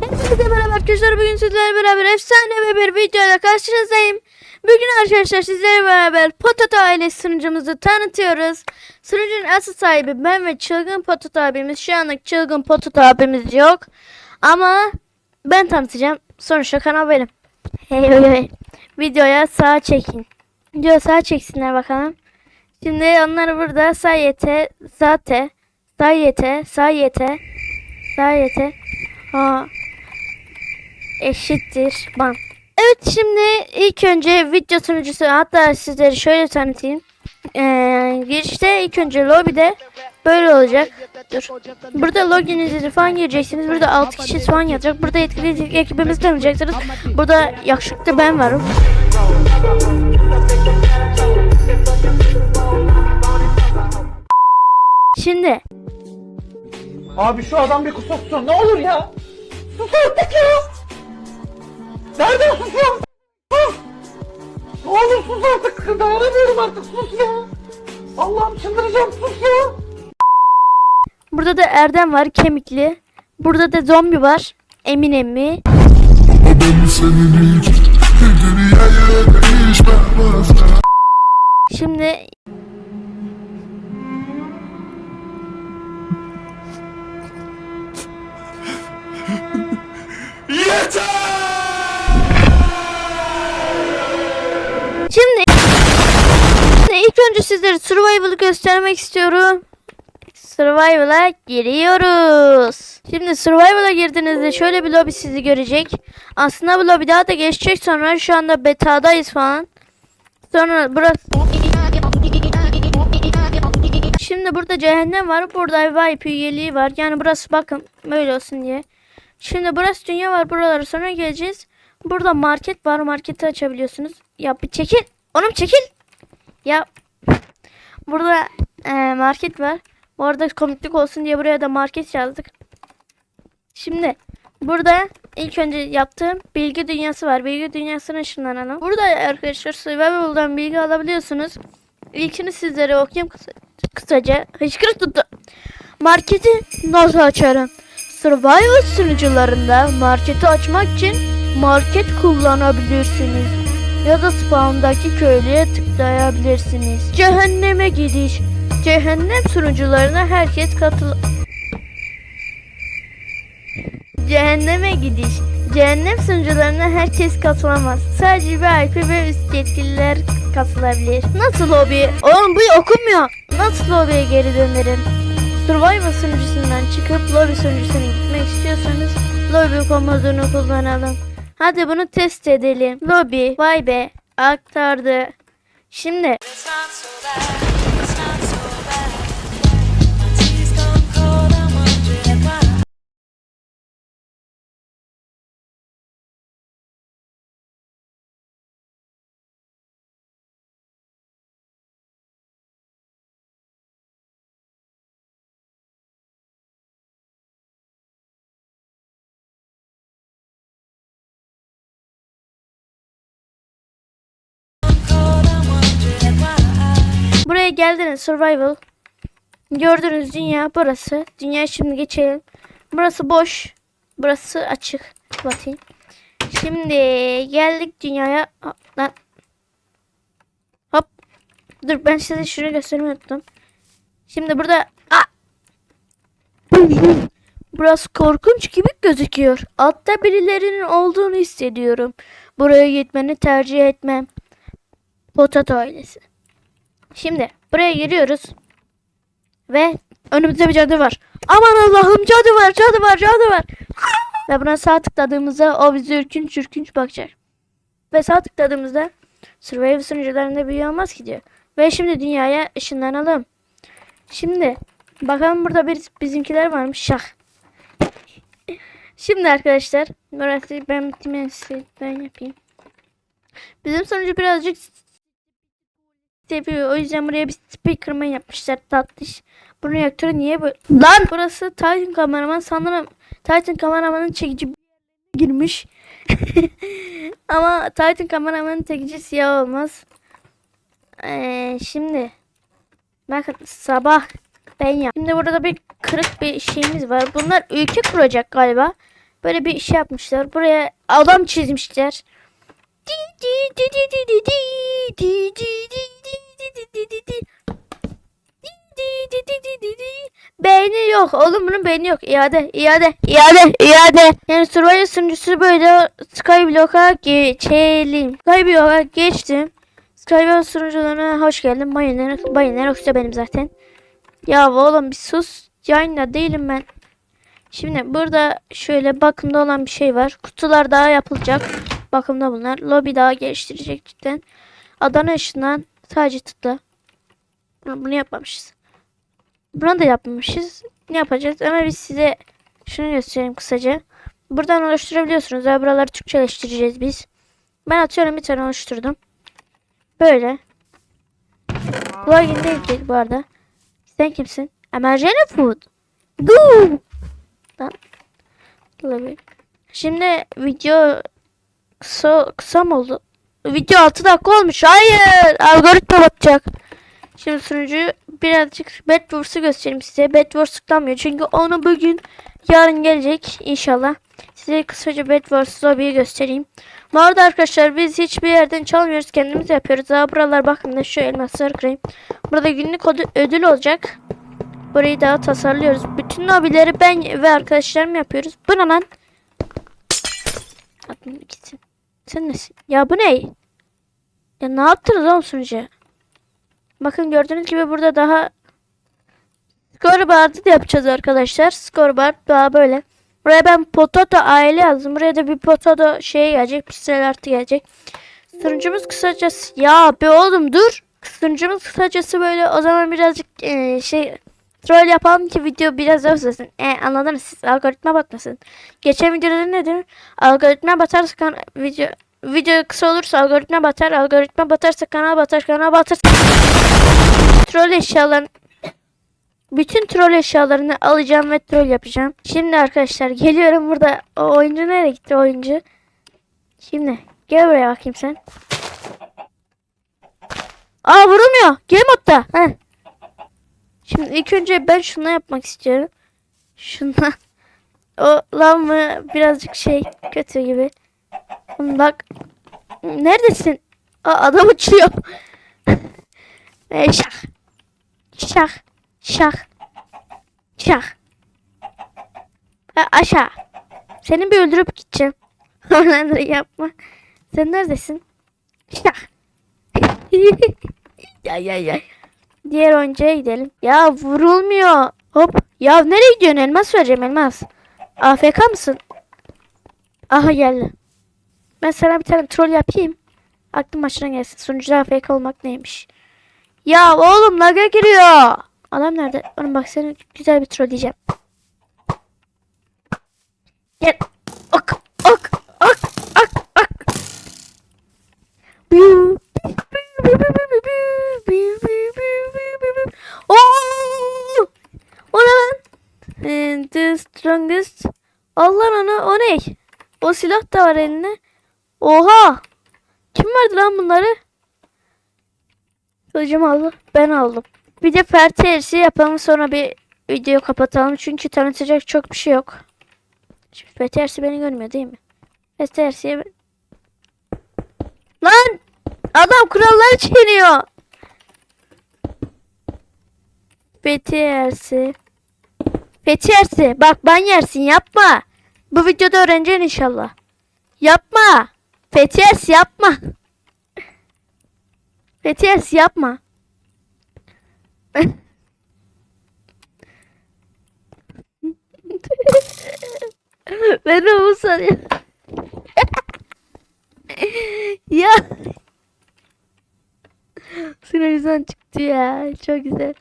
Hepinize merhaba arkadaşlar. Bugün sizlerle beraber efsane ve bir videoyla karşınızdayım. Bugün arkadaşlar sizlerle beraber Potato ailesi sunucumuzu tanıtıyoruz. Sunucunun asıl sahibi ben ve Çılgın Potato abimiz. Şu anlık Çılgın Potato abimiz yok. Ama ben tanıtacağım. Sonuçta kanal benim. Hey hey hey. Videoya sağ çekin. Videoya sağ çeksinler bakalım. Şimdi onları burada sayete, zate, sayete, sayete, sayete, ha, eşittir ban. Evet şimdi ilk önce video sunucusu hatta sizleri şöyle tanıtayım. Ee, girişte ilk önce lobide böyle olacak. Dur. Burada logininizi falan gireceksiniz. Burada 6 kişi falan yazacak. Burada yetkili ekibimizi tanıyacaksınız. Burada yakışıklı ben varım. Şimdi Abi şu adam bir kusursun ne olur ya. Sus artık ya. Nereden susuyorsun? Sus. Ne olur sus artık. Dayanamıyorum artık sus ya. Allah'ım çıldıracağım sus ya. Burada da Erdem var kemikli. Burada da zombi var. Emin emmi. Şimdi Şimdi Şimdi ilk önce sizlere survival'ı göstermek istiyorum. Survival'a giriyoruz. Şimdi Survival'a girdiğinizde şöyle bir lobi sizi görecek. Aslında bu lobi daha da geçecek sonra şu anda beta'dayız falan. Sonra burası Şimdi burada cehennem var. Burada VIP üyeliği var. Yani burası bakın böyle olsun diye. Şimdi burası dünya var. Buralara sonra geleceğiz. Burada market var. Marketi açabiliyorsunuz. Ya bir çekil. Oğlum çekil. Ya burada market var. Bu arada komiklik olsun diye buraya da market yazdık. Şimdi burada ilk önce yaptığım bilgi dünyası var. Bilgi dünyasına ışınlanalım. Burada arkadaşlar Survival'dan bilgi alabiliyorsunuz. İlkini sizlere okuyayım kısa, kısaca. Hıçkırık tuttu. Marketi nasıl açarım? Survival sunucularında marketi açmak için market kullanabilirsiniz. Ya da spawn'daki köylüye tıklayabilirsiniz. Cehenneme gidiş. Cehennem sunucularına herkes katıl... Cehenneme gidiş. Cehennem sunucularına herkes katılamaz. Sadece VIP ve üst yetkililer katılabilir. Nasıl lobi? Oğlum bu okumuyor. Nasıl lobiye geri dönerim? Survivor sunucusundan çıkıp lobby sunucusuna gitmek istiyorsanız lobby komodunu kullanalım. Hadi bunu test edelim. Lobby, vay be, aktardı. Şimdi buraya geldiniz survival. Gördüğünüz dünya burası. Dünya şimdi geçelim. Burası boş. Burası açık. Bakayım. Şimdi geldik dünyaya. Hop, Lan. Hop. Dur ben size şunu göstermeyi. Şimdi burada! Burası korkunç gibi gözüküyor. Altta birilerinin olduğunu hissediyorum. Buraya gitmeni tercih etmem. Potato ailesi. Şimdi buraya giriyoruz. Ve önümüzde bir cadı var. Aman Allah'ım cadı var, cadı var, cadı var. Ve buna sağ tıkladığımızda o bize ürkünç ürkünç bakacak. Ve sağ tıkladığımızda Survivor sunucularında büyü olmaz ki diyor. Ve şimdi dünyaya ışınlanalım. Şimdi bakalım burada bir bizimkiler varmış. Şah. Şimdi arkadaşlar burası ben ben yapayım. Bizim sonucu birazcık seviyor. O yüzden buraya bir speakerman yapmışlar tatlış. Bunun reaktörü niye böyle? Lan! Burası Titan kameraman sanırım Titan kameramanın çekici girmiş. Ama Titan kameramanın tekici siyah olmaz. Ee, şimdi bakın sabah ben yap. Şimdi burada bir kırık bir şeyimiz var. Bunlar ülke kuracak galiba. Böyle bir şey yapmışlar. Buraya adam çizmişler. Di di di di di di di di di di Beyni yok. Oğlum bunun beyni yok. İade, iade, iade, iade. Yani Survivor sunucusu böyle Skyblock'a geçelim. Skyblock'a geçtim. Skyblock sunucularına hoş geldin. Bayınlar, bayınlar yoksa benim zaten. Ya oğlum bir sus. Yayında değilim ben. Şimdi burada şöyle bakımda olan bir şey var. Kutular daha yapılacak. Bakımda bunlar. Lobby daha geliştirecek cidden. Adana ışından sadece tıkla. Bunu yapmamışız. Bunu da yapmamışız. Ne yapacağız? Ama biz size şunu göstereyim kısaca. Buradan oluşturabiliyorsunuz. Daha buraları Türkçeleştireceğiz biz. Ben atıyorum bir tane oluşturdum. Böyle. Plugin değil ki bu arada. Sen kimsin? Emergene Food. Go! Şimdi video kısa, kısa mı oldu? Video 6 dakika olmuş. Hayır. Algoritma batacak. Şimdi sunucuyu birazcık Bedwars'ı göstereyim size. Bedwars tıklanmıyor. Çünkü onu bugün yarın gelecek inşallah. Size kısaca Bedwars lobby'yi göstereyim. Bu arada arkadaşlar biz hiçbir yerden çalmıyoruz. Kendimiz yapıyoruz. Daha buralar bakın da şu elmasları kırayım. Burada günlük ödü- ödül olacak. Burayı daha tasarlıyoruz. Bütün lobileri ben ve arkadaşlarım yapıyoruz. Bu lan? Aklım gitsin. Sen nesin? Ya bu ne? Ya ne yaptınız oğlum sunucuya? Bakın gördüğünüz gibi burada daha scoreboard'ı da yapacağız arkadaşlar. Scoreboard daha böyle. Buraya ben potato aile yazdım. Buraya da bir potato şey gelecek. Piksel artı gelecek. Sunucumuz kısacası. Ya be oğlum dur. Sunucumuz kısacası böyle o zaman birazcık eee, şey troll yapalım ki video biraz uzasın. E, anladınız siz. Algoritma batmasın. Geçen videoda ne dedim? Algoritma batarsa video video kısa olursa algoritma batar. Algoritma batarsa kanal batar. Kanal batarsa troll eşyaların bütün troll eşyalarını alacağım ve troll yapacağım. Şimdi arkadaşlar geliyorum burada. O oyuncu nereye gitti oyuncu? Şimdi gel buraya bakayım sen. Aa vurulmuyor. Game modda. Heh. Şimdi ilk önce ben şunu yapmak istiyorum. Şuna. O mı birazcık şey kötü gibi. Bak. Neredesin? Aa, adam uçuyor. e, şah. Şah. Şah. Şah. Ha, aşağı. Seni bir öldürüp gideceğim. Oraları yapma. Sen neredesin? Şah. ya ya ya. Diğer oyuncuya gidelim. Ya vurulmuyor. Hop. Ya nereye gidiyorsun? Elmas vereceğim elmas. AFK mısın? Aha geldi. Ben sana bir tane troll yapayım. Aklım başına gelsin. Sunucuda AFK olmak neymiş? Ya oğlum laga giriyor. Adam nerede? Oğlum bak seni güzel bir troll diyeceğim. Gel. Allah onu o ne? O silah da var eline. Oha! Kim verdi lan bunları? Kılıcım aldı. Ben aldım. Bir de parti erisi yapalım sonra bir video kapatalım. Çünkü tanıtacak çok bir şey yok. Şimdi parti beni görmüyor değil mi? Parti erisiye. Lan! Adam kuralları çiğniyor. Fethi yersi. Fethi yersi. Bak ban yersin yapma. Bu videoda öğreneceksin inşallah. Yapma. Fethi yersi yapma. Fethi yersi yapma. ben bu sanıyorum. ya. Sinirden çıktı ya. Çok güzel.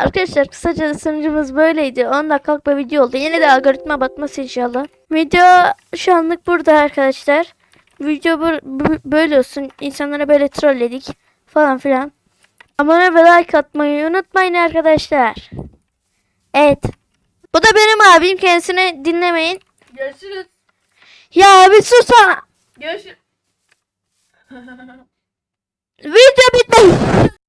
Arkadaşlar kısaca sunucumuz böyleydi. 10 dakikalık bir video oldu. Yine de algoritma batması inşallah. Video şu anlık burada arkadaşlar. Video böyle olsun. İnsanlara böyle trolledik falan filan. Abone ve like atmayı unutmayın arkadaşlar. Evet. Bu da benim abim. Kendisini dinlemeyin. Görüşürüz. Ya bir susana. Görüşürüz. Video